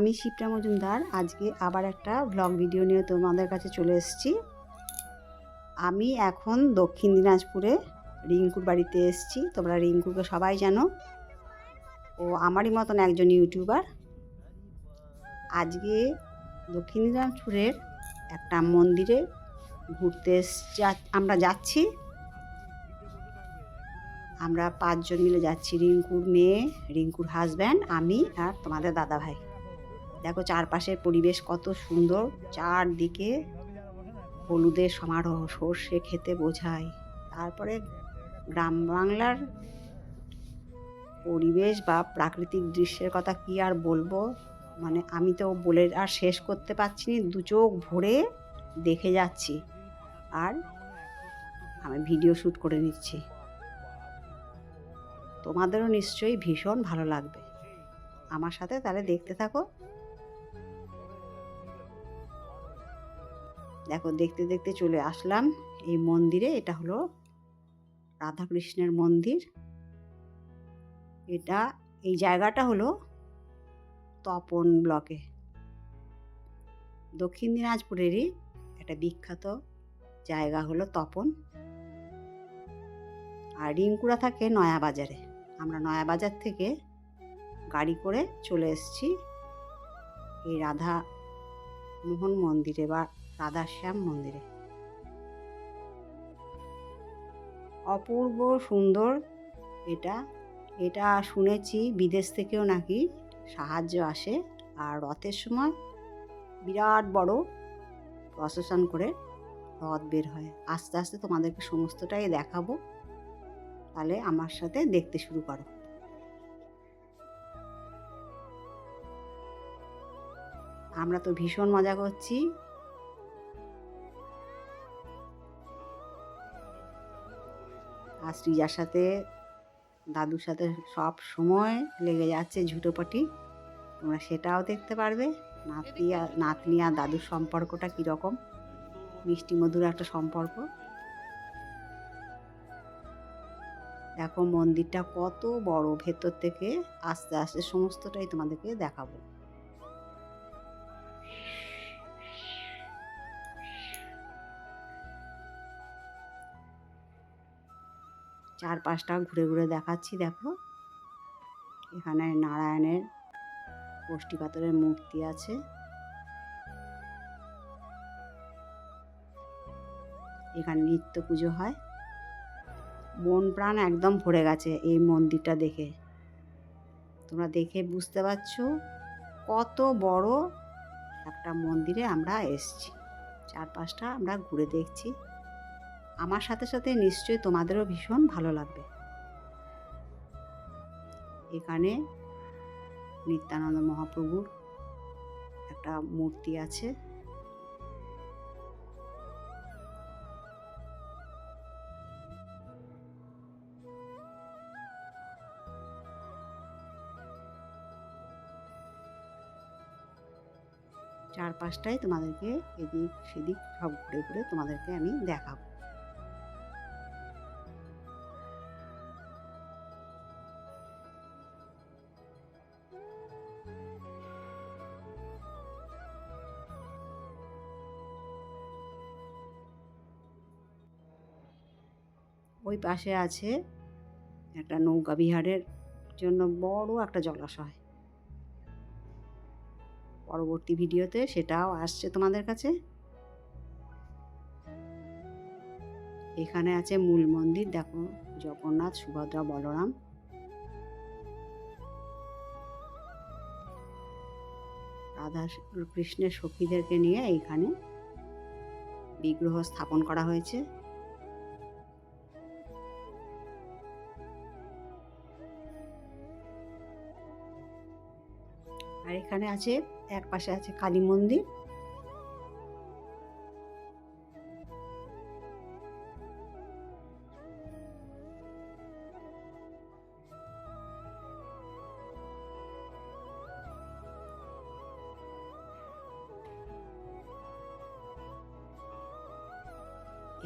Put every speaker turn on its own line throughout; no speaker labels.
আমি শিপ্রা মজুমদার। আজকে আবার একটা ব্লগ ভিডিও নিয়ে তোমাদের কাছে চলে এসেছি। আমি এখন দক্ষিণ দিনাজপুরে রিঙ্কুর বাড়িতে এসেছি। তোমরা রিঙ্কুকে সবাই জানো। ও আমারই মতন একজন ইউটিউবার আজকে দক্ষিণ দিনাজপুরের একটা মন্দিরে ঘুরতে আমরা যাচ্ছি। আমরা পাঁচজন মিলে যাচ্ছি। রিঙ্কুর মেয়ে, রিঙ্কুর হাজব্যান্ড আমি আর তোমাদের দাদা ভাই দেখো চারপাশের পরিবেশ কত সুন্দর, চারদিকে হলুদের সমারোহ, সর্ষে খেতে বোঝায়। তারপরে গ্রাম বাংলার পরিবেশ বা প্রাকৃতিক দৃশ্যের কথা কি আর বলব? মানে আমি তো বলে আর শেষ করতে পারছি না, দু চোখ ভরে দেখে যাচ্ছি। আর আমি ভিডিও শ্যুট করে নিচ্ছি। তোমাদেরও নিশ্চয়ই ভীষণ ভালো লাগবে। আমার সাথে তাহলে দেখতে থাকো। দেখো, দেখতে দেখতে চলে আসলাম। এই মন্দিরে এটা হলো রাধাকৃষ্ণের মন্দির। এটা, এই জায়গাটা হলো তপন ব্লকে। দক্ষিণ দিনাজপুরেরই একটা বিখ্যাত জায়গা হলো তপন। আর রিঙ্কুরা থাকে নয়া বাজারে আমরা নয়া বাজার থেকে গাড়ি করে চলে এসেছি এই রাধা মোহন মন্দিরে বা রাধাশ্যাম মন্দিরে। অপূর্ব সুন্দর এটা। এটা শুনেছি বিদেশ থেকেও নাকি সাহায্য আসে। আর রথের সময় বিরাট বড় প্রসেশন করে রথ বের হয়। আস্তে আস্তে তোমাদেরকে সমস্তটাই দেখাবো। তাহলে আমার সাথে দেখতে শুরু করো। আমরা তো ভীষণ মজা করছি। আর শ্রীজার সাথে, দাদুর সাথে সব সময় লেগে যাচ্ছে ঝুটোপাটি। তোমরা সেটাও দেখতে পারবে। নাতি আর, নাতনি আর দাদুর সম্পর্কটা কীরকম? মিষ্টি মধুর একটা সম্পর্ক। দেখো মন্দিরটা কত বড়, ভেতর থেকে আস্তে আস্তে সমস্তটাই তোমাদেরকে দেখাবো। চারপাশটা ঘুরে ঘুরে দেখাচ্ছি, দেখো। এখানে নারায়ণের পাথরের মূর্তি আছে। এখানে নিত্য পুজো হয়। মন প্রাণ একদম ভরে গেছে এই মন্দিরটা দেখে। তোমরা দেখে বুঝতে পারছ কত বড় একটা মন্দিরে আমরা এসছি। চারপাশটা আমরা ঘুরে দেখছি। আমার সাথে সাথে নিশ্চয়ই তোমাদেরও ভীষণ ভালো লাগবে। এখানে নিত্যানন্দ মহাপ্রভুর একটা মূর্তি আছে। চারপাশটাই তোমাদেরকে এদিক সেদিক সব ঘুরে ঘুরে তোমাদেরকে আমি দেখাবো। ওই পাশে আছে একটা নৌকা বিহারের জন্য বড় একটা জলাশয়। পরবর্তী ভিডিওতে সেটাও আসছে তোমাদের কাছে। এখানে আছে মূল মন্দির, দেখো, জগন্নাথ, সুভদ্রা, বলরাম। রাধা কৃষ্ণের সখীদেরকে নিয়ে এইখানে বিগ্রহ স্থাপন করা হয়েছে। এখানে আছে, এক পাশে আছে কালী মন্দির।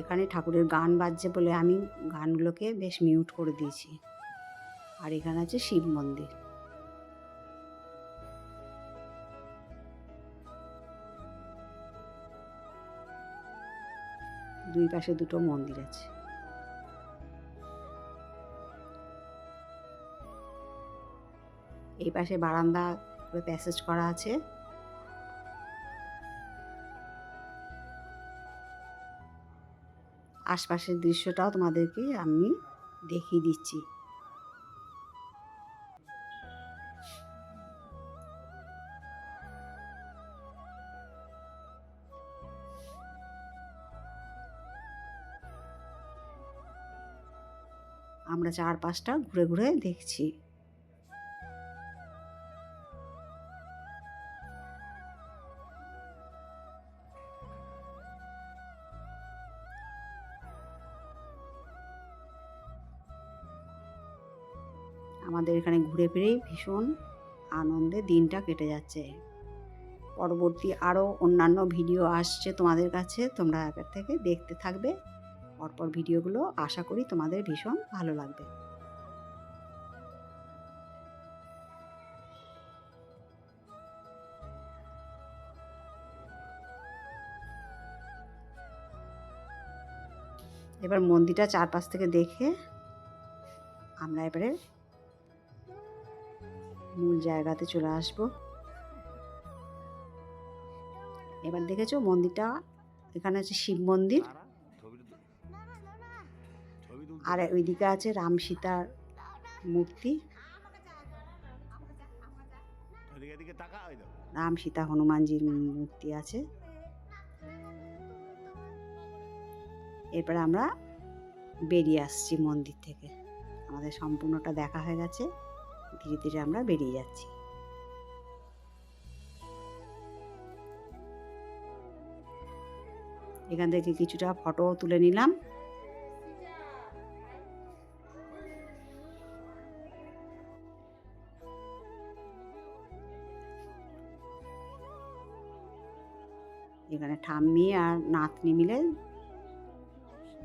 এখানে ঠাকুরের গান বাজছে বলে আমি গানগুলোকে বেশ মিউট করে দিয়েছি। আর এখানে আছে শিব মন্দির। দুই পাশে দুটো মন্দির আছে। এই পাশে বারান্দা প্যাসেজ করা আছে। আশপাশের দৃশ্যটাও তোমাদেরকে আমি দেখিয়ে দিচ্ছি। আমরা চারপাশটা ঘুরে ঘুরে দেখছি। আমাদের এখানে ঘুরে ফিরেই ভীষণ আনন্দে দিনটা কেটে যাচ্ছে। পরবর্তী আরও অন্যান্য ভিডিও আসছে তোমাদের কাছে, তোমরা এবার থেকে দেখতে থাকবে। পরপর ভিডিওগুলো আশা করি তোমাদের ভীষণ ভালো লাগবে। এবার মন্দিরটা চারপাশ থেকে দেখে আমরা এবারে মূল জায়গাতে চলে আসব। এবার দেখেছ মন্দিরটা, এখানে আছে শিব মন্দির। আর ওইদিকে আছে রাম সীতার মূর্তি। রাম সীতা হনুমানজির মূর্তি আছে। এরপরে আমরা বেরিয়ে আসছি মন্দির থেকে। আমাদের সম্পূর্ণটা দেখা হয়ে গেছে। ধীরে ধীরে আমরা বেরিয়ে যাচ্ছি। এখান থেকে কিছুটা ফটো তুলে নিলাম। এখানে ঠাম্মি আর নাতনি মিলে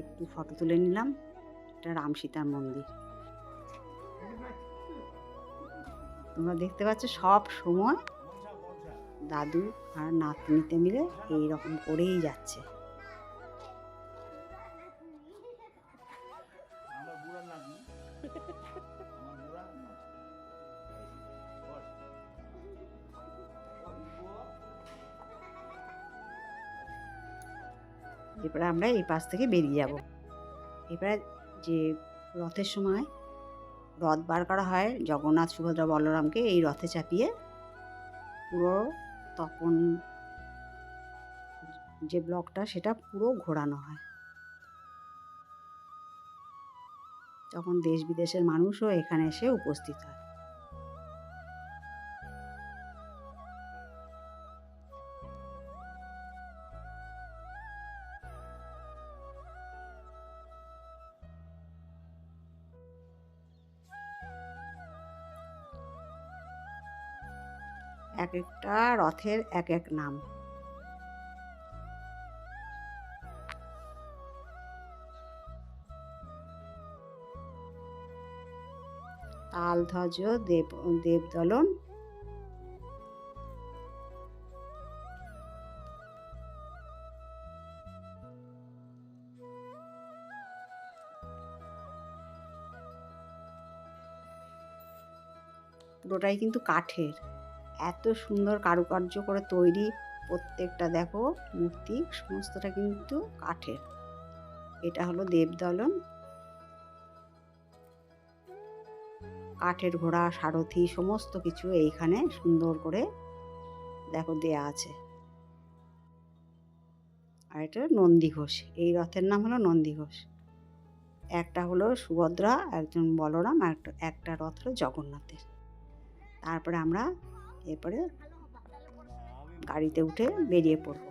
একটু ফটো তুলে নিলাম। এটা রাম সীতার মন্দির। তোমরা দেখতে পাচ্ছ সব সময় দাদু আর নাতনিতে মিলে এইরকম করেই যাচ্ছে। এরপরে আমরা এই পাশ থেকে বেরিয়ে যাব। এবারে যে রথের সময় রথ বার করা হয়, জগন্নাথ সুভদ্রা বলরামকে এই রথে চাপিয়ে পুরো তখন যে ব্লকটা, সেটা পুরো ঘোরানো হয়। তখন দেশ বিদেশের মানুষও এখানে এসে উপস্থিত হয়। এক একটা রথের এক এক নাম। তালধ্বজ দেব দেবদলন। পুরোটাই কিন্তু কাঠের। এত সুন্দর কারুকার্য করে তৈরি প্রত্যেকটা, দেখো, মূর্তি, সমস্তটা কিন্তু কাঠের। এটা হলো দেবদলন। কাঠের ঘোড়া, সারথি, সমস্ত কিছু এইখানে সুন্দর করে, দেখো, দেয়া আছে। আর এটা নন্দী ঘোষ। এই রথের নাম হলো নন্দী ঘোষ। একটা হলো সুভদ্রা, একজন বলরাম, আর একটা রথ হলো জগন্নাথের। তারপরে আমরা এরপরে গাড়িতে উঠে বেরিয়ে পড়ব।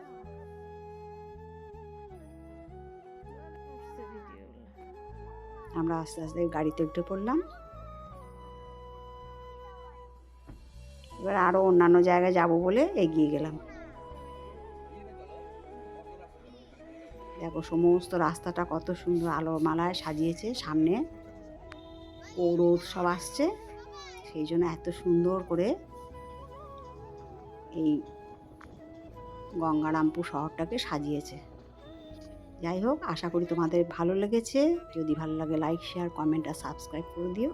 আমরা আস্তে আস্তে গাড়িতে উঠে পড়লাম। এবার আরও অন্যান্য জায়গায় যাব বলে এগিয়ে গেলাম। দেখো সমস্ত রাস্তাটা কত সুন্দর আলো মালায় সাজিয়েছে সামনে। পৌর উৎসব আসছে। সেই জন্য এত সুন্দর করে এই গঙ্গারামপুর শহরটাকে সাজিয়েছে। যাই হোক, আশা করি তোমাদের ভালো লেগেছে। যদি ভালো লাগে লাইক শেয়ার কমেন্ট আর সাবস্ক্রাইব করে দিও।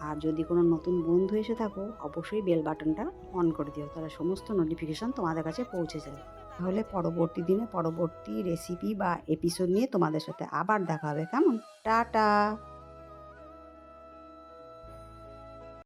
আর যদি কোনো নতুন বন্ধু এসে থাকো, অবশ্যই বেল বাটনটা অন করে দিও। তাহলে সমস্ত নোটিফিকেশান তোমাদের কাছে পৌঁছে যাবে। তাহলে পরবর্তী দিনে পরবর্তী রেসিপি বা এপিসোড নিয়ে তোমাদের সাথে আবার দেখা হবে। কেমন? টাটা!